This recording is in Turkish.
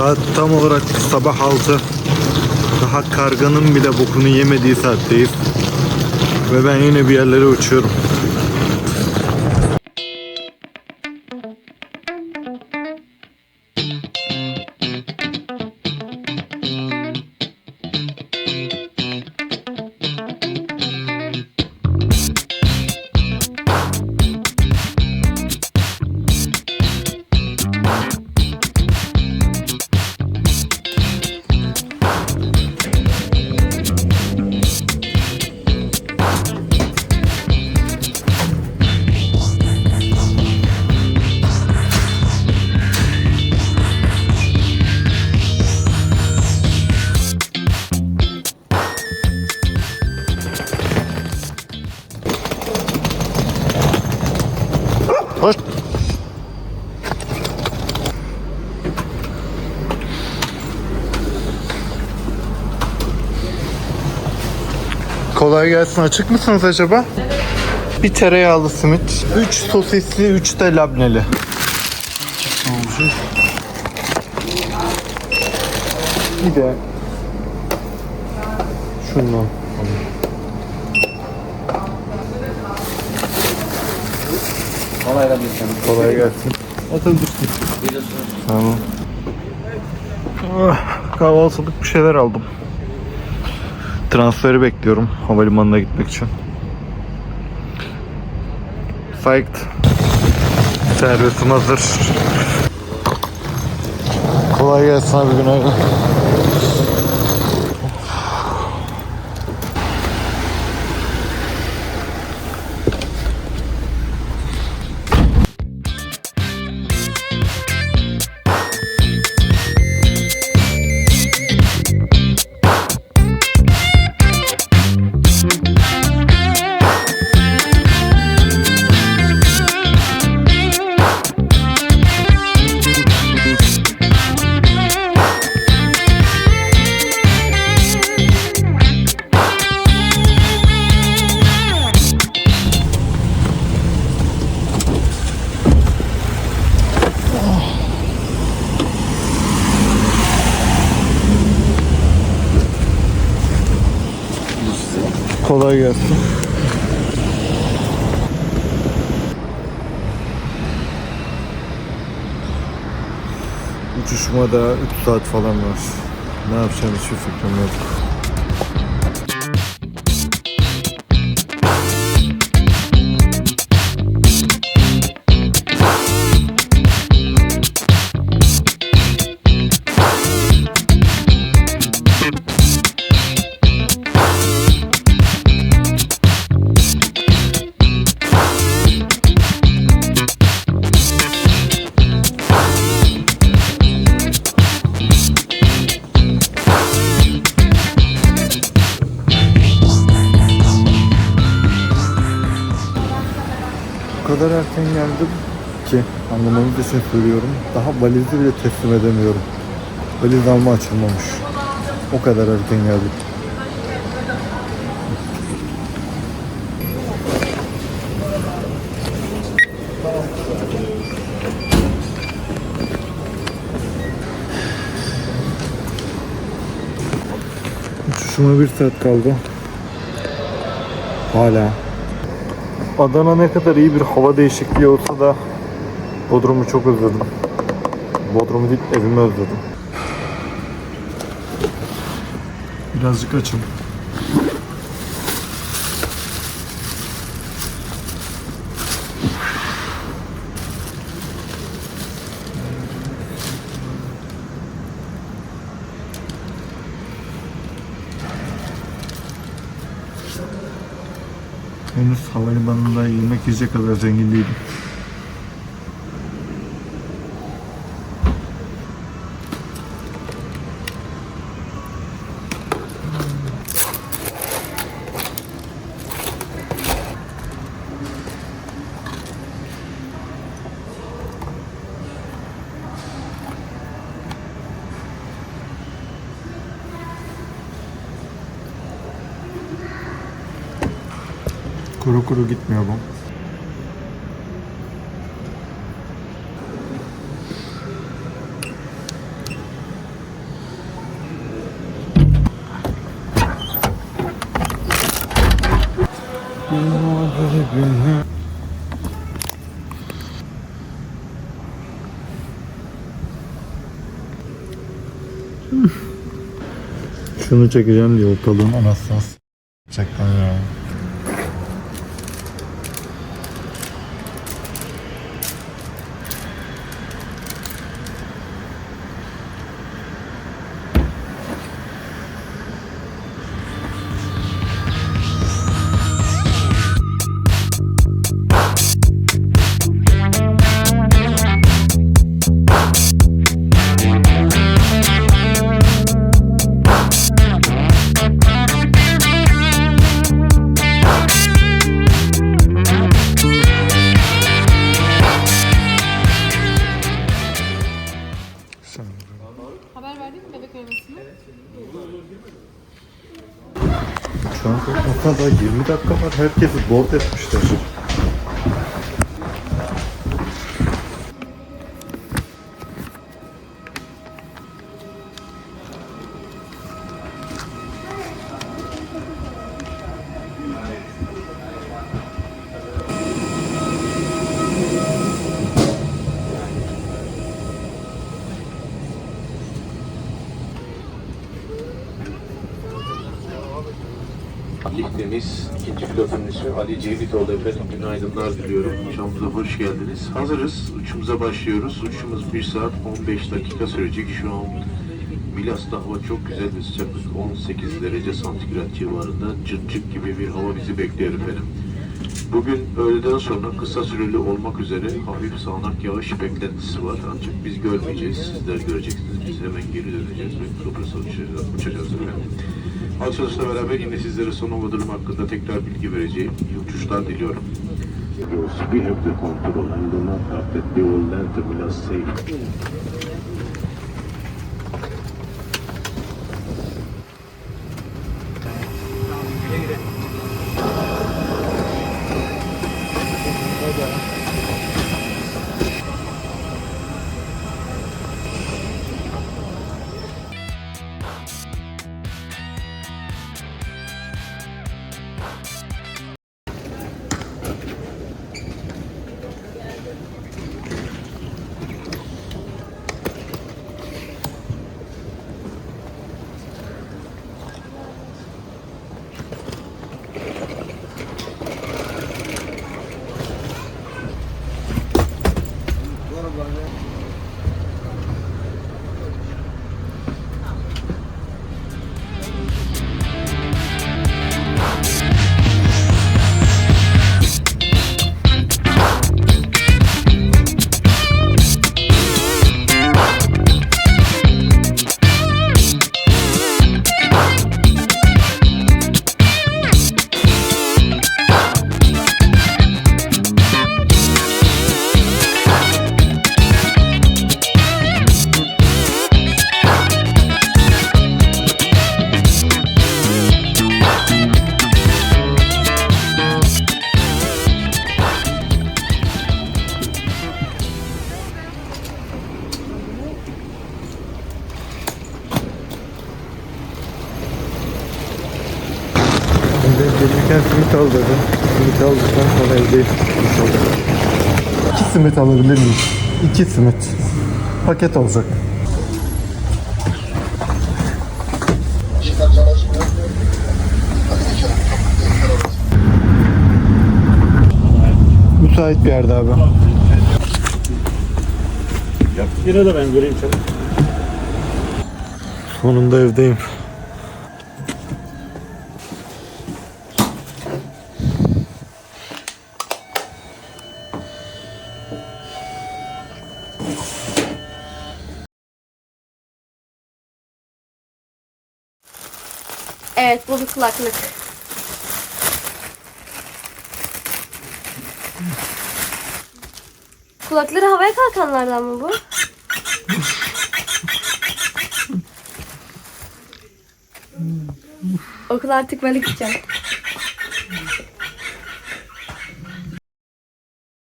Saat tam olarak sabah 6. Daha karganın bile bokunu yemediği saatteyiz. Ve ben yine bir yerlere uçuyorum. Hoş. Kolay gelsin. Açık mısınız acaba? Bir tereyağlı simit, 3 sosisli, 3 de labneli. Bir de şundan. Kolay gelsin. Kolay gelsin. Atabilirsin. Tamam. Ah, kahvaltılık bir şeyler aldım. Transferi bekliyorum havalimanına gitmek için. Psyched. Servisim hazır. Kolay gelsin abi günaydın. Kolay gelsin. Uçuşuma da 3 saat falan var. Ne yapacağım hiçbir fikrim yok. Kadar erken geldim ki anlamanız için söylüyorum. Daha valizi bile teslim edemiyorum. Valiz alma açılmamış. O kadar erken geldik. Uçuşuma bir saat kaldı. Hala Adana ne kadar iyi bir hava değişikliği olsa da Bodrum'u çok özledim. Bodrum'u değil evimi özledim. Birazcık açım. Henüz havalimanında yemek yiyecek kadar zengin değilim. Kuru kuru gitmiyor bu. Şunu çekeceğim diye ortalığın anasını çekten ya. Kadar 20 dakika var. Herkesi board etmişler. Ligdeniz ikinci pilotunun ismi Ali Cevitoğlu efendim. Günaydınlar diliyorum. Uçağımıza hoş geldiniz. Hazırız. Uçumuza başlıyoruz. Uçuşumuz 1 saat 15 dakika sürecek. Şu an Milas'ta hava çok güzel bir sıcaklık. 18 derece santigrat civarında. Cırt gibi bir hava bizi bekliyor efendim. Bugün öğleden sonra kısa süreli olmak üzere hafif sağanak yağış beklentisi var. Ancak biz görmeyeceğiz. Sizler göreceksiniz. Biz hemen geri döneceğiz ve Kıbrıs'a uçacağız efendim. Açılışla beraber yine sizlere son hava durumu hakkında tekrar bilgi vereceğim. İyi uçuşlar diliyorum. We have the control and do not doubt that they will land the gelirken simit al dedim. Simit aldıktan sonra evdeyim. İnşallah. İki simit alabilir miyim? İki simit. Paket olacak. Müsait bir yerde abi. Yine de ben göreyim seni. Sonunda evdeyim. Evet bu bir kulaklık. Kulakları havaya kalkanlardan mı bu? Okula artık böyle gideceğim.